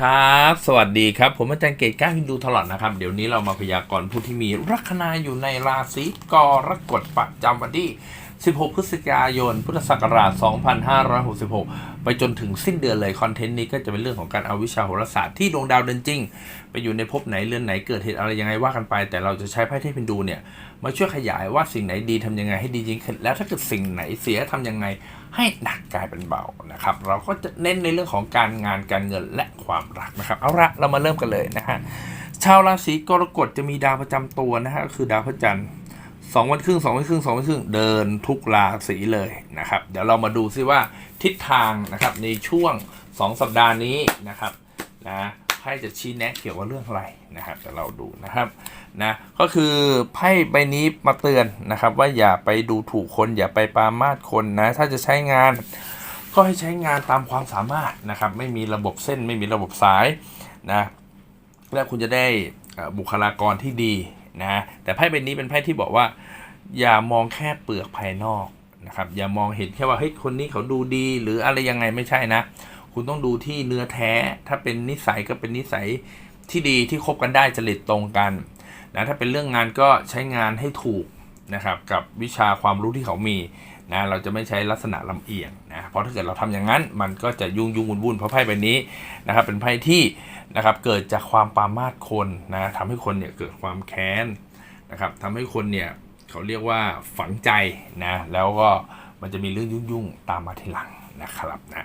ครับ สวัสดีครับ ผมอาจารย์เกตก้าฮินดูตลอดนะครับ เดี๋ยวนี้เรามาพยากรณ์ผู้ที่มีลัคนาอยู่ในราศีกรกฎประจำวันที่ 16 พฤศจิกายน พุทธศักราช 2566 ไปจนถึงสิ้นเดือนเลย คอนเทนต์นี้ก็จะเป็นเรื่องของการเอาวิชาโหราศาสตร์ที่ดวงดาวเดินจริง ไปอยู่ในภพไหนเรือนไหนเกิดเหตุอะไรยังไงว่ากันไป แต่เราจะใช้ไพ่เทพฮินดูเนี่ยมาช่วยขยายว่าสิ่งไหนดีทำยังไงให้ดีจริงขึ้นแล้วถ้าเกิดสิ่งไหนเสียทำยังไง ให้หนักกลายเป็นเบานะครับ เราก็จะเน้นในเรื่องของการงานการเงินและความรักนะครับ เอาละเรามาเริ่มกันเลยนะฮะชาวราศีกรกฎจะมีดาวประจำตัวนะฮะก็คือดาวพระจันทร์สองวันครึ่งสองวันครึ่งสองวันครึ่งเดินทุกราศีเลยนะครับ เดี๋ยวเรามาดูซิว่าทิศทางนะครับในช่วง 2 สัปดาห์นี้นะครับนะ พ่จะชี้แนะเกี่ยวกับเรื่องอะไรนะครับแต่เราดูนะครับนะก็คือไพ่ใบนี้มาเตือนนะครับ ว่าอย่าไปดูถูกคนอย่าไปปามาสคนนะถ้าจะใช้งาน ก็ให้ใช้งานตามความสามารถนะครับ ไม่มีระบบเส้นไม่มีระบบสายนะและคุณจะได้บุคลากรที่ดีนะแต่ไพ่ใบนี้เป็นไพ่ที่บอกว่า อย่ามองแค่เปลือกภายนอกนะครับอย่ามองเห็นแค่ว่าเฮ้ยคนนี้เขาดูดีหรืออะไรยังไงไม่ใช่นะ คุณต้องดูที่เนื้อแท้ ถ้าเป็นนิสัยก็เป็นนิสัยที่ดีที่คบกันได้จริตตรงกันนะถ้าเป็นเรื่องงานก็ใช้งานให้ถูกนะครับกับวิชาความรู้ที่เขามีนะเราจะไม่ใช้ลักษณะลำเอียงนะเพราะถ้าเกิดเราทำอย่างนั้น มันก็จะยุ่งยุ่งวุ่นวุ่นเพราะไพ่ใบนี้นะครับเป็นไพ่ที่นะครับเกิดจากความปรามาสคนนะทำให้คนเนี่ยเกิดความแค้นนะครับทำให้คนเนี่ยเขาเรียกว่าฝังใจนะแล้วก็มันจะมีเรื่องยุ่งๆตามมาทีหลังนะครับนะ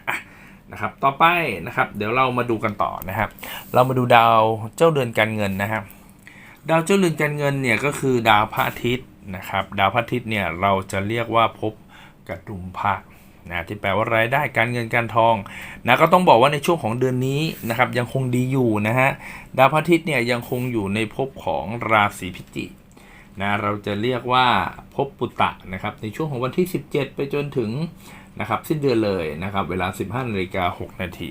นะครับ ต่อไปนะครับ เดี๋ยวเรามาดูกันต่อนะครับ เรามาดูดาวเจ้าเดือนการเงินนะครับ ดาวเจ้าเรือนการเงินเนี่ยก็คือดาวพระอาทิตย์นะครับ ดาวพระอาทิตย์เนี่ยเราจะเรียกว่าภพกระดุมพระนะที่แปลว่ารายได้การเงินการทองนะก็ต้องบอกว่าในช่วงของเดือนนี้นะครับยังคงดีอยู่นะฮะดาวพระอาทิตย์เนี่ยยังคงอยู่ในภพของราศีพิจิกนะเราจะเรียกว่าภพปุตตะนะครับในช่วงของวันที่ 17 ไปจนถึง นะครับสิ้นเดือนเลยนะครับเวลา 15นาฬิกา6นาที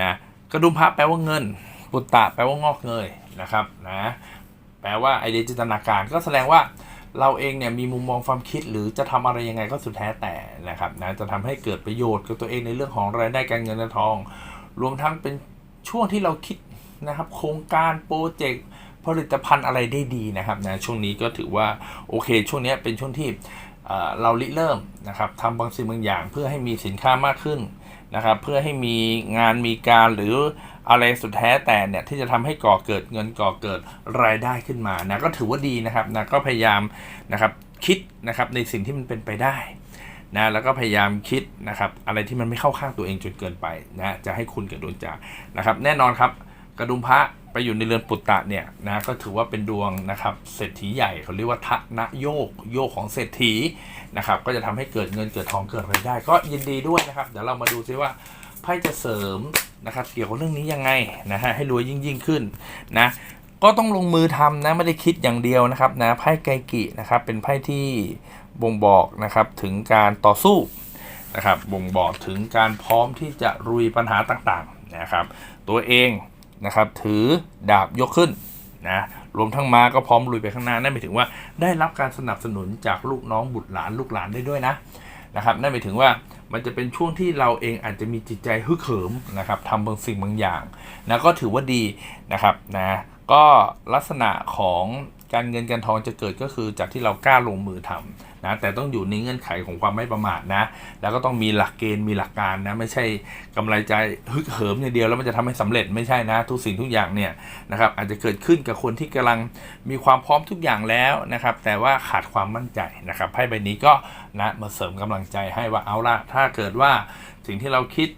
นะกระดุมพระแปลว่าเงิน ปุตตะแปลว่างอกเงยนะครับนะแปลว่าไอเดียจินตนาการก็แสดงว่าเราเองเนี่ยมีมุมมองความคิดหรือจะทำอะไรยังไงก็สุดแท้แต่นะครับนะจะทำให้เกิดประโยชน์กับตัวเองในเรื่องของรายได้การเงินและทอง รวมทั้งเป็นช่วงที่เราคิดนะครับโครงการโปรเจกต์ผลิตภัณฑ์อะไรได้ดีนะครับนะช่วงนี้ก็ถือว่าโอเค ช่วงนี้เป็นช่วงที่ เราริเริ่มนะครับทำบางสิ่งบางอย่างเพื่อให้มีสินค้ามากขึ้นนะครับเพื่อให้มีงานมีการหรืออะไรสุดแท้แต่เนี่ยที่จะทำให้ก่อเกิดเงินก่อเกิดรายได้ขึ้นมานะก็ถือว่าดีนะครับนะก็พยายามนะครับคิดนะครับในสิ่งที่มันเป็นไปได้นะแล้วก็พยายามคิดนะครับอะไรที่มันไม่เข้าข้างตัวเองจนเกินไปนะจะให้คุณกับดวงจากนะครับแน่นอนครับกระดุมพระ ไปอยู่ในเรือนปุตตะเนี่ยนะก็ถือว่าเป็นดวงนะครับเศรษฐีใหญ่เขาเรียกว่าทะนะโยกโยกของเศรษฐีนะครับก็จะทำให้เกิดเงินเกิดทองเกิดรายได้ ก็ยินดีด้วยนะครับ เดี๋ยวเรามาดูซิว่าไพ่จะเสริมนะครับเกี่ยวกับเรื่องนี้ยังไงนะฮะให้รวยยิ่งยิ่งขึ้นนะก็ต้องลงมือทำนะไม่ได้คิดอย่างเดียวนะครับนะไพ่ไกกินะครับเป็นไพ่ที่บ่งบอกนะครับถึงการต่อสู้นะครับบ่งบอกถึงการพร้อมที่จะรุยปัญหาต่างๆนะครับ ตัวเอง นะครับถือดาบยกขึ้นนะรวมทั้งม้าก็พร้อมลุยไปข้างหน้านั่นหมายถึงว่าได้รับการสนับสนุนจากลูกน้องบุตรหลานลูกหลานได้ด้วยนะนะครับนั่นหมายถึงว่ามันจะเป็นช่วงที่เราเองอาจจะมีจิตใจฮึกเหิมนะครับทำบางสิ่งบางอย่างนะก็ถือว่าดีนะครับนะก็ลักษณะของ การเงินการทองจะเกิดก็คือจากที่เรากล้าลงมือทำนะแต่ต้องอยู่ในเงื่อนไขของความไม่ประมาทนะ แล้วก็ต้องมีหลักเกณฑ์มีหลักการนะ ไม่ใช่กำไรใจฮึกเหิมอย่างเดียวแล้วมันจะทำให้สำเร็จไม่ใช่นะ ทุกสิ่งทุกอย่างเนี่ยนะครับอาจจะเกิดขึ้นกับคนที่กำลังมีความพร้อมทุกอย่างแล้วนะครับแต่ว่าขาดความมั่นใจนะครับไพ่ใบนี้ก็นะมาเสริมกำลังใจให้ว่าเอาละถ้าเกิดว่าสิ่งที่เราคิด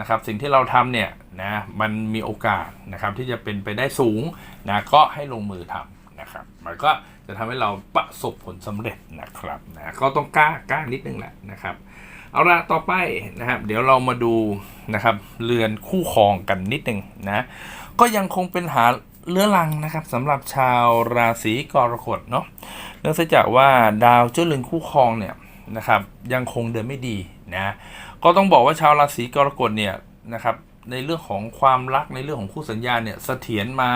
นะครับสิ่งที่เราทำเนี่ยนะมันมีโอกาสนะครับที่จะเป็นไปได้สูงนะก็ให้ลงมือทำ นะครับ มันก็จะทำให้เราประสบผลสำเร็จนะครับนะก็ต้องกล้ากล้านิดนึงแหละนะครับ เอาละต่อไปนะครับ เดี๋ยวเรามาดูนะครับเรือนคู่ครองกันนิดนึงนะก็ยังคงเป็นหาเรื้อรังนะครับสำหรับชาวราศีกรกฎเนาะเนื่องจากว่าดาวเจ้าเรือนคู่ครองเนี่ยนะครับยังคงเดินไม่ดีนะก็ต้องบอกว่าชาวราศีกรกฎเนี่ยนะครับในเรื่องของความรักในเรื่องของคู่สัญญาเนี่ยเสถียรมา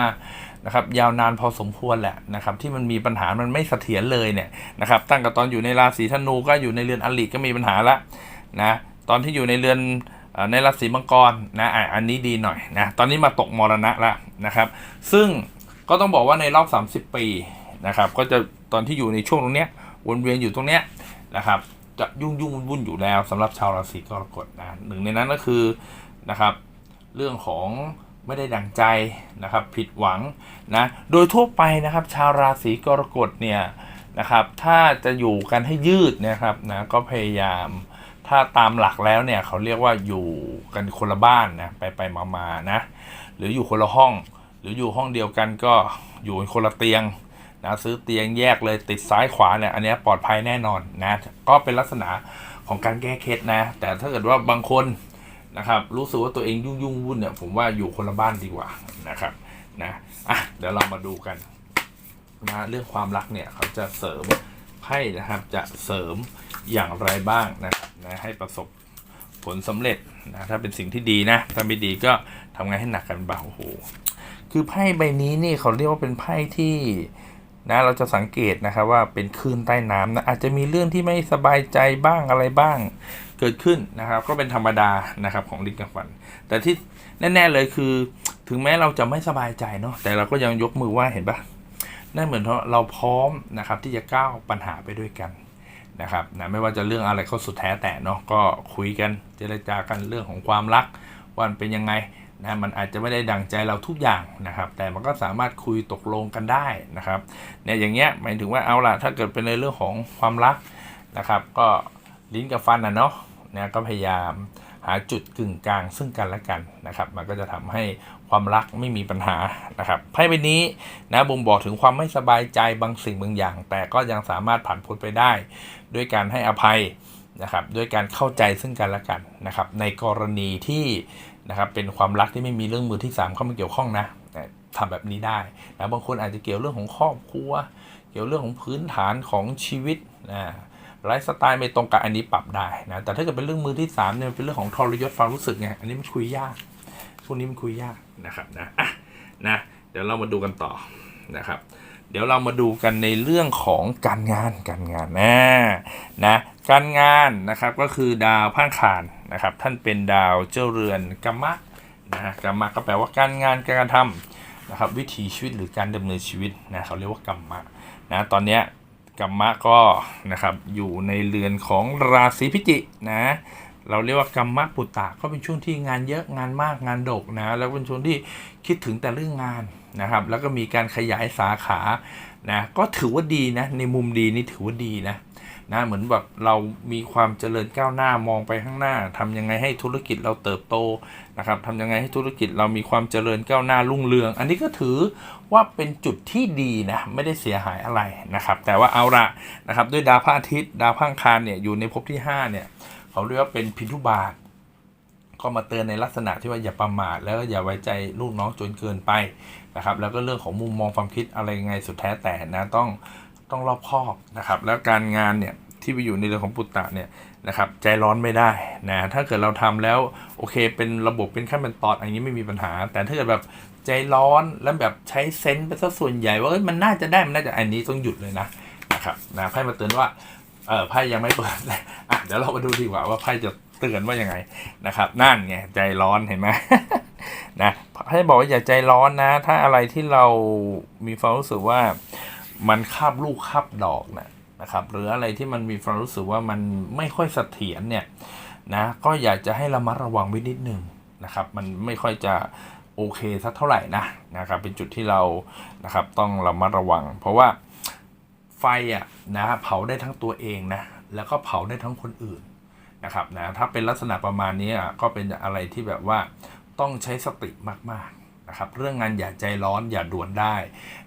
นะครับยาวนานพอสมควรแหละนะครับที่มันมีปัญหามันไม่เสถียรเลยเนี่ยนะครับตั้งแต่ตอนอยู่ในราศีธนูก็อยู่ในเรือนอลิก็มีปัญหาละนะตอนที่อยู่ในเรือนในราศีมังกรนะอันนี้ดีหน่อยนะตอนนี้มาตกมรณะล้วนะครับ ซึ่งก็ต้องบอกว่าในรอบ 30 ปีนะครับก็จะตอนที่อยู่ในช่วงตรงเนี้ยวนเวียนอยู่ตรงเนี้ยนะครับจะยุ่งยุ่งวุ่นวุ่นอยู่แล้วสำหรับชาวราศีกรกฎนะหนึ่งในนั้นก็คือนะครับเรื่องของ ไม่ได้ดังใจนะครับผิดหวังนะโดยทั่วไปนะครับ ชาวราศีกรกฎเนี่ยนะครับ ถ้าจะอยู่กันให้ยืดนะครับนะก็พยายามถ้าตามหลักแล้วเนี่ยเขาเรียกว่าอยู่กันคนละบ้านนะไปไปมามานะหรืออยู่คนละห้อง หรืออยู่ห้องเดียวกันก็อยู่คนละเตียงนะซื้อเตียงแยกเลยติดซ้ายขวาเนี่ยอันนี้ปลอดภัยแน่นอนนะก็เป็นลักษณะของการแก้เคล็ดนะ แต่ถ้าเกิดว่าบางคน นะครับ รู้สึกว่าตัวเองยุ่งยุ่งวุ่นเนี่ยผมว่าอยู่คนละบ้านดีกว่านะครับนะอะเดี๋ยวเรามาดูกันนะเรื่องความรักเนี่ยเขาจะเสริมไพ่นะครับจะเสริมอย่างไรบ้างนะนะให้ประสบผลสำเร็จนะถ้าเป็นสิ่งที่ดีนะ ถ้าไม่ดีก็ทำงานให้หนักกันเบาโอ้โหคือไพ่ใบนี้นี่เขาเรียกว่าเป็นไพ่ที่นะเราจะสังเกตนะครับว่าเป็นคลื่นใต้น้ำนะอาจจะมีเรื่องที่ไม่สบายใจบ้างอะไรบ้าง เกิดขึ้นนะครับ ก็เป็นธรรมดานะครับของลิ้นกับฟัน แต่ที่แน่ ๆเลยคือ ถึงแม้เราจะไม่สบายใจเนาะแต่เราก็ยังยกมือไหว่าเห็นปะนั่นเหมือนเราพร้อมนะครับที่จะก้าวปัญหาไปด้วยกันนะครับนะไม่ว่าจะเรื่องอะไรก็สุดแท้แต่เนาะก็คุยกันเจรจากันเรื่องของความรักว่ามันเป็นยังไงนะมันอาจจะไม่ได้ดังใจเราทุกอย่างนะครับ แต่มันก็สามารถคุยตกลงกันได้นะครับเนี่ยอย่างเงี้ยหมายถึงว่าเอาล่ะถ้าเกิดเป็นในเรื่องของความรักนะครับ ก็ลิ้นกับฟันนะเนาะ นะก็พยายามหาจุดกึ่งกลางซึ่งกันและกันนะครับ มันก็จะทำให้ความรักไม่มีปัญหานะครับไพ่ใบนี้นะบ่งบอกถึงความไม่สบายใจบางสิ่งบางอย่าง แต่ก็ยังสามารถผ่านพ้นไปได้ ด้วยการให้อภัยนะครับด้วยการเข้าใจซึ่งกันและกันนะครับ ในกรณีที่นะครับเป็นความรักที่ไม่มีเรื่องมือที่ 3 เข้ามาเกี่ยวข้องนะแต่ทำแบบนี้ได้นะบางคนอาจจะเกี่ยวเรื่องของครอบครัว เกี่ยวเรื่องของพื้นฐานของชีวิตนะ ไลฟ์สไตล์ไม่ตรงกันอันนี้ปรับได้นะ แต่ถ้าเกิดเป็นเรื่องมือที่3เนี่ยเป็นเรื่องของทรยศความรู้สึกไง อันนี้มันคุยยากพวกนี้มันคุยยากนะครับนะอะนะ เดี๋ยวเรามาดูกันต่อนะครับ เดี๋ยวเรามาดูกันในเรื่องของการงาน การงานนะนะ การงานนะครับก็คือดาวพังคารนะครับ ท่านเป็นดาวเจ้าเรือนกัมมะนะกัมมะก็แปลว่าการงานการกระทำนะครับวิถีชีวิตหรือการดำเนินชีวิตนะเขาเรียกว่ากัมมะนะตอนเนี้ย กัมมะก็นะครับอยู่ในเรือนของราศีพิจิกนะ เราเรียกว่ากัมมะปุตตะก็เป็นช่วงที่งานเยอะงานมากงานดกนะแล้วเป็นช่วงที่คิดถึงแต่เรื่องงานนะครับ แล้วก็มีการขยายสาขานะก็ถือว่าดีนะในมุมดีนี่ถือว่าดีนะ นะเหมือนแบบเรามีความเจริญก้าวหน้ามองไปข้างหน้าทำยังไงให้ธุรกิจเราเติบโตนะครับทำยังไงให้ธุรกิจเรามีความเจริญก้าวหน้ารุ่งเรือง อันนี้ก็ถือว่าเป็นจุดที่ดีนะไม่ได้เสียหายอะไรนะครับ แต่ว่าเอาละนะครับด้วยดาวพระอาทิตย์ดาวพระอังคารเนี่ยอยู่ในภพที่ห้าเนี่ยเขาเรียกว่าเป็นพิทุบาทก็มาเตือนในลักษณะที่ว่าอย่าประมาทแล้วก็อย่าไว้ใจลูกน้องจนเกินไปนะครับ แล้วก็เรื่องของมุมมองความคิดอะไรไงสุดแท้แต่นะต้อง ต้องรอบคอบนะครับ แล้วการงานเนี่ยที่ไปอยู่ในเรื่องของปุตตะเนี่ยนะครับใจร้อนไม่ได้นะถ้าเกิดเราทำแล้วโอเค เป็นระบบเป็นขั้นเป็นตอนอันนี้ไม่มีปัญหา แต่ถ้าเกิดแบบใจร้อนแล้วแบบใช้เซนส์ไปซะส่วนใหญ่ว่ามันน่าจะได้มันน่าจะอันนี้ต้องหยุดเลยนะนะครับนะไพ่มาเตือนว่าเออไพ่ยังไม่เปิดอะเดี๋ยวเรามาดูดีกว่าว่าไพ่จะเตือนว่ายังไงนะครับนั่นไงใจร้อนเห็นไหมนะให้บอกว่าอย่าใจร้อนนะ ถ้าอะไรที่เรามีความรู้สึกว่า มันคาบลูกคาบดอกนะนะครับหรืออะไรที่มันมีความรู้สึกว่ามันไม่ค่อยเสถียรเนี่ยนะก็อยากจะให้ระมัดระวังไว้นิดนึงนะครับ มันไม่ค่อยจะโอเคสักเท่าไหร่นะนะครับ เป็นจุดที่เรานะครับต้องระมัดระวัง เพราะว่าไฟอะนะเผาได้ทั้งตัวเองนะแล้วก็เผาได้ทั้งคนอื่นนะครับนะถ้าเป็นลักษณะประมาณนี้อะก็เป็นอะไรที่แบบว่าต้องใช้สติมากๆ นะครับเรื่องงานอย่าใจร้อนอย่าด่วนได้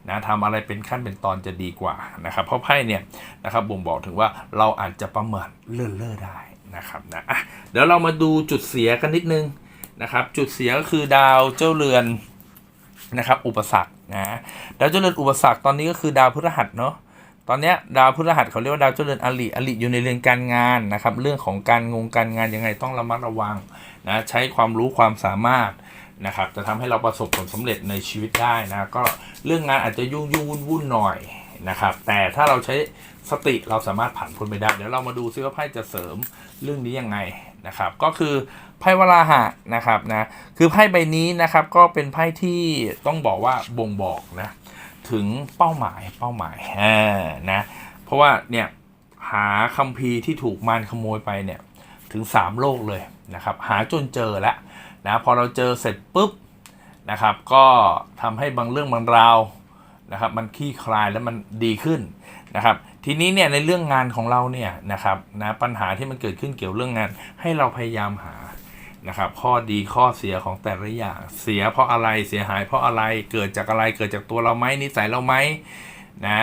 นะทำอะไรเป็นขั้นเป็นตอนจะดีกว่านะครับเพราะไพ่เนี่ยนะครับบ่งบอกถึงว่าเราอาจจะประเมินเลื่อนเล่อได้นะครับนะอะเดี๋ยวเรามาดูจุดเสียกันนิดนึงนะครับจุดเสียก็คือดาวเจ้าเรือนนะครับอุปสรรคนะดาวเจ้าเรือนอุปสรรคตอนนี้ก็คือดาวพฤหัสเนาะตอนนี้ดาวพฤหัสเขาเรียกว่าดาวเจริญอลิอลิอยู่ในเรือนการงานนะครับ เรื่องของการงงการงานยังไงต้องระมัดระวังนะใช้ความรู้ความสามารถ นะครับ จะทำให้เราประสบผลสำเร็จในชีวิตได้นะ ก็เรื่องงานอาจจะยุ่งยุ่งวุ่นวุ่นหน่อยนะครับ แต่ถ้าเราใช้สติเราสามารถผ่านพ้นไปได้ เดี๋ยวเรามาดูซิว่าไพ่จะเสริมเรื่องนี้ยังไงนะครับ ก็คือไพ่วราหะนะครับนะ คือไพ่ใบนี้นะครับก็เป็นไพ่ที่ต้องบอกว่าบ่งบอกนะถึงเป้าหมายเป้าหมายนะ เพราะว่าเนี่ยหาคัมภีร์ที่ถูกมารขโมยไปเนี่ยถึง 3 โลกเลยนะครับ หาจนเจอแล้ว นะพอเราเจอเสร็จปุ๊บนะครับก็ทำให้บางเรื่องบางราวนะครับมันคลี่คลายแล้วมันดีขึ้นนะครับทีนี้เนี่ยในเรื่องงานของเราเนี่ยนะครับนะปัญหาที่มันเกิดขึ้นเกี่ยวเรื่องงาน ให้เราพยายามหานะครับข้อดีข้อเสียของแต่ละอย่างเสียเพราะอะไรเสียหายเพราะอะไรเกิดจากอะไรเกิดจากตัวเราไหมนิสัยเราไหมนะ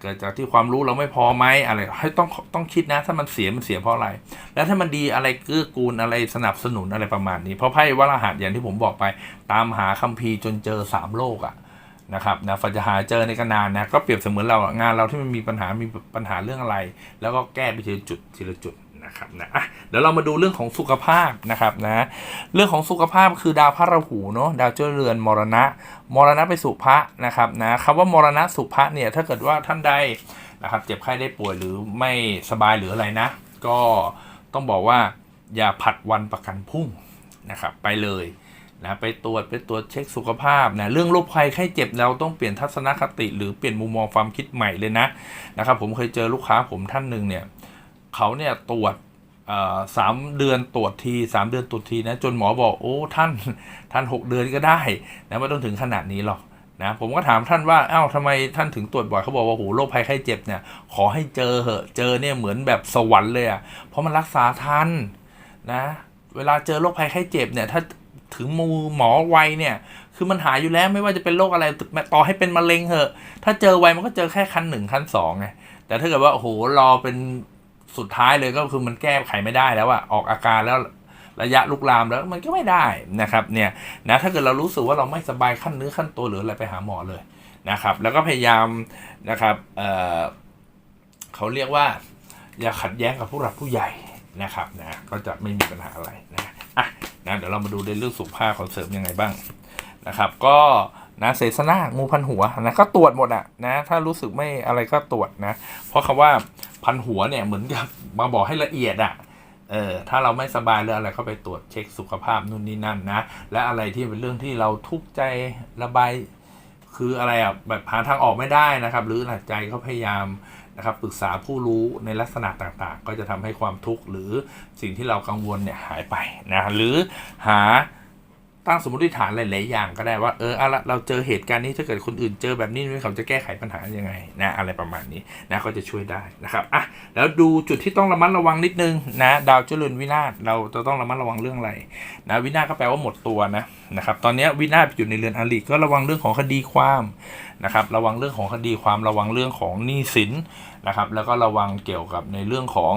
เกิดจากที่ความรู้เราไม่พอไหมอะไรให้ต้องต้องคิดนะ ถ้ามันเสียมันเสียเพราะอะไร แล้วถ้ามันดีอะไรเกื้อกูลอะไรสนับสนุนอะไรประมาณนี้ เพราะไพ่วรหัสอย่างที่ผมบอกไป ตามหาคัมภีร์จนเจอสามโลกอะนะครับนะฝันจะหาเจอในกนานนะก็เปรียบเสมือนเราอะงานเราที่มันมีปัญหามีปัญหาเรื่องอะไร แล้วก็แก้ไปทีละจุดทีละจุด นะครับนะอะเดี๋ยวเรามาดูเรื่องของสุขภาพนะครับนะเรื่องของสุขภาพคือดาวพระราหูเนาะดาวเจ้าเรือนมรณะ มรณะไปสุภะนะครับนะคำว่ามรณะสุภะเนี่ยถ้าเกิดว่าท่านใดนะครับเจ็บไข้ได้ป่วยหรือไม่สบายหรืออะไรนะ ก็ต้องบอกว่าอย่าผัดวันประกันพรุ่งนะครับไปเลยนะไปตรวจไปตรวจเช็คสุขภาพนะเรื่องโรคภัยไข้เจ็บเราต้องเปลี่ยนทัศนคติ หรือเปลี่ยนมุมมองความคิดใหม่เลยนะนะครับผมเคยเจอลูกค้าผมท่านหนึ่งเนี่ย เขาเนี่ยตรวจสามเดือนตรวจทีสามเดือนตรวจทีนะจนหมอบอกโอ้ท่านท่านหกเดือนก็ได้นะไม่ต้องถึงขนาดนี้หรอกนะผมก็ถามท่านว่าอ้าวทำไมท่านถึงตรวจบ่อยเขาบอกว่าโหโรคภัยไข้เจ็บเนี่ยขอให้เจอเหอะเจอเนี่ยเหมือนแบบสวรรค์เลยอะ่ะเพราะมันรักษาทันนะเวลาเจอโรคภัยไข้เจ็บเนี่ยถ้าถึงมือหมอไวเนี่ยคือมันหายอยู่แล้วไม่ว่าจะเป็นโรคอะไรต่อให้เป็นมะเร็งเหอะ ถ้าเจอไวมันก็เจอแค่ขั้นหนึ่งขั้นสองไงแต่ถ้าเกิดว่าโอ้โหรอเป็น สุดท้ายเลยก็คือมันแก้ไขไม่ได้แล้วอะออกอาการแล้วระยะลุกลามแล้วมันก็ไม่ได้นะครับเนี่ยนะถ้าเกิดเรารู้สึกว่าเราไม่สบายขั้นเนื้อขั้นตัวหรืออะไรไปหาหมอเลยนะครับ แล้วก็พยายามนะครับเเขาเรียกว่า อย่าขัดแย้งกับผู้หลักผู้ใหญ่นะครับนะก็จะไม่มีปัญหาอะไรนะอะนะเดี๋ยวเรามาดูในเรื่องสุขภาพของเสริมยังไงบ้างนะครับ ก็นะเสสนางูพันหัวนะก็ตรวจหมดอะนะถ้ารู้สึกไม่อะไรก็ตรวจนะเพราะคำว่า พันหัวเนี่ยเหมือนกับมาบอกให้ละเอียดอะเออถ้าเราไม่สบายหรืออะไรก็ไปตรวจเช็คสุขภาพนู่นนี่นั่นนะ และอะไรที่เป็นเรื่องที่เราทุกข์ใจระบายคืออะไรอะแบบหาทางออกไม่ได้นะครับ หรือหนักใจก็พยายามนะครับปรึกษาผู้รู้ในลักษณะต่างๆ ก็จะทำให้ความทุกข์หรือสิ่งที่เรากังวลเนี่ยหายไปนะหรือหา ตั้งสมมติฐานหลาย ๆ อย่างก็ได้ว่า เออเอาละเราเจอเหตุการณ์นี้ถ้าเกิดคนอื่นเจอแบบนี้เขาจะแก้ไขปัญหายังไงนะอะไรประมาณนี้นะก็จะช่วยได้นะครับอะแล้วดูจุดที่ต้องระมัดระวังนิดนึงนะดาวเจริญวินาศเราจะต้องระมัดระวังเรื่องอะไรนะวินาศก็แปลว่าหมดตัวนะนะครับตอนนี้วินาศอยู่ในเรือนอริก็ระวังเรื่องของคดีความนะครับระวังเรื่องของคดีความระวังเรื่องของหนี้สินนะครับแล้วก็ระวังเกี่ยวกับในเรื่องของ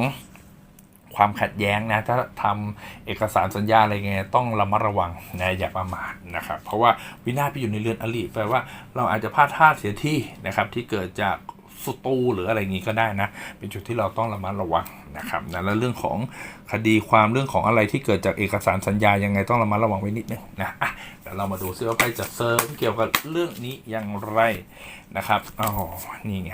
ความขัดแย้งนะถ้าทำเอกสารสัญญาอะไรเงี้ยต้องระมัดระวังนะอย่าประมาทนะครับ เพราะว่าวินาศไปอยู่ในเรือนอริแปลว่าเราอาจจะพลาดท่าเสียที่นะครับที่เกิดจากศัตรูหรืออะไรอย่างงี้ก็ได้นะ เป็นจุดที่เราต้องระมัดระวังนะครับนะแล้วเรื่องของคดีความเรื่องของอะไรที่เกิดจากเอกสารสัญญายังไงต้องระมัดระวังไว้นิดนึงนะอะเดี๋ยวเรามาดูซิว่าไปจะเสริมเกี่ยวกับเรื่องนี้อย่างไรนะครับอ๋อนี่ไง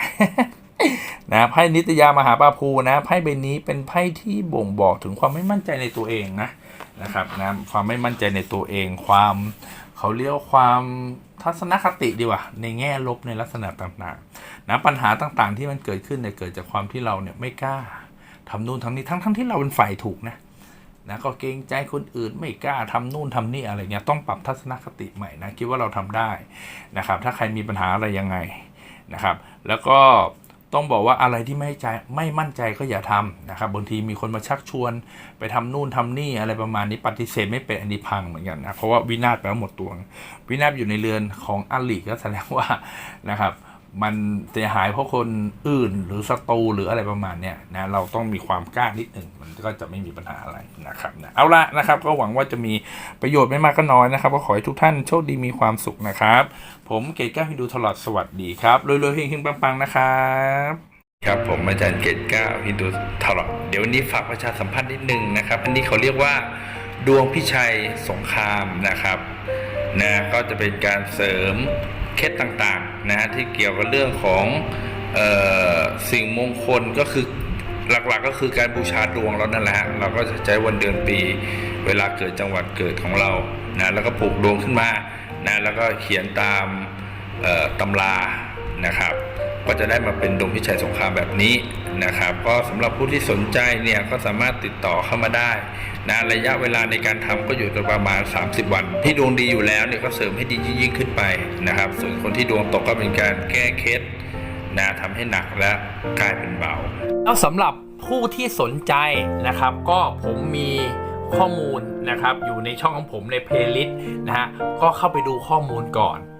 นะไพ่นิตยามหาปาภูนะไพ่ใบนี้เป็นไพ่ที่บ่งบอกถึงความไม่มั่นใจในตัวเองนะนะครับนะความไม่มั่นใจในตัวเอง ความเขาเรียกว่าความทัศนคติดีกว่าในแง่ลบในลักษณะต่างๆนะปัญหาต่างๆที่มันเกิดขึ้นเนี่ยเกิดจากความที่เราเนี่ยไม่กล้าทำนู่นทำนี่ทั้งๆทที่เราเป็นฝ่ายถูกนะนะก็เกรงใจคนอื่นไม่กล้าทำนู่นทำนี่อะไรเงี้ยต้องปรับทัศนคติใหม่นะคิดว่าเราทำได้นะครับ ถ้าใครมีปัญหาอะไรยังไงนะครับ แล้วก็ ต้องบอกว่าอะไรที่ไม่ใจไม่มั่นใจก็อย่าทำนะครับบางทีมีคนมาชักชวน ไปทำนู่นทำนี่อะไรประมาณนี้ปฏิเสธไม่เป็นอันนี้พังเหมือนกันนะเพราะว่าวินาศแปลว่าหมดตัววินาศอยู่ในเรือนของอลิก็แสดงว่านะครับ มันเสียหายเพราะคนอื่นหรือศัตรูหรืออะไรประมาณเนี้ยนะเราต้องมีความกล้านิดหนึ่งมันก็จะไม่มีปัญหาอะไรนะครับนะเอาละนะครับ ก็หวังว่าจะมีประโยชน์ไม่มากก็น้อยนะครับ ก็ขอให้ทุกท่านโชคดีมีความสุขนะครับ ผมเกตก้าฮินดูตลอดสวัสดีครับรวยๆเฮงๆปังๆนะครับครับผมอาจารย์เกตก้าฮินดูตลอดเดี๋ยววันนี้ฝากประชาสัมพันธ์นิดนึงนะครับ อันนี้เขาเรียกว่าดวงพิชัยสงครามนะครับนะก็จะเป็นการเสริม เคล็ดต่างๆนะฮะที่เกี่ยวกับเรื่องของออสิ่งมงคลก็คือหลักๆก็คือการบูชาดวงเรานั่นแหละ เราก็จะใช้วันเดือนปี เวลาเกิดจังหวัดเกิดของเรานะแล้วก็ปลูกดวงขึ้นมานะแล้วก็เขียนตามตำรานะครับ ก็จะได้มาเป็นดงพิชัยสงครามแบบนี้นะครับ ก็สำหรับผู้ที่สนใจเนี่ยก็สามารถติดต่อเข้ามาได้นะระยะเวลาในการทำก็อยู่ประมาณ 30 วัน ที่ดวงดีอยู่แล้วเนี่ยก็เสริมให้ดียิ่งขึ้นไปนะครับ ส่วนคนที่ดวงตกก็เป็นการแก้เคล็ดนะทำให้หนักและกลายเป็นเบาแล้วสำหรับผู้ที่สนใจนะครับ ก็ผมมีข้อมูลนะครับ อยู่ในช่องของผมในเพลย์ลิสต์นะฮะก็เข้าไปดูข้อมูลก่อน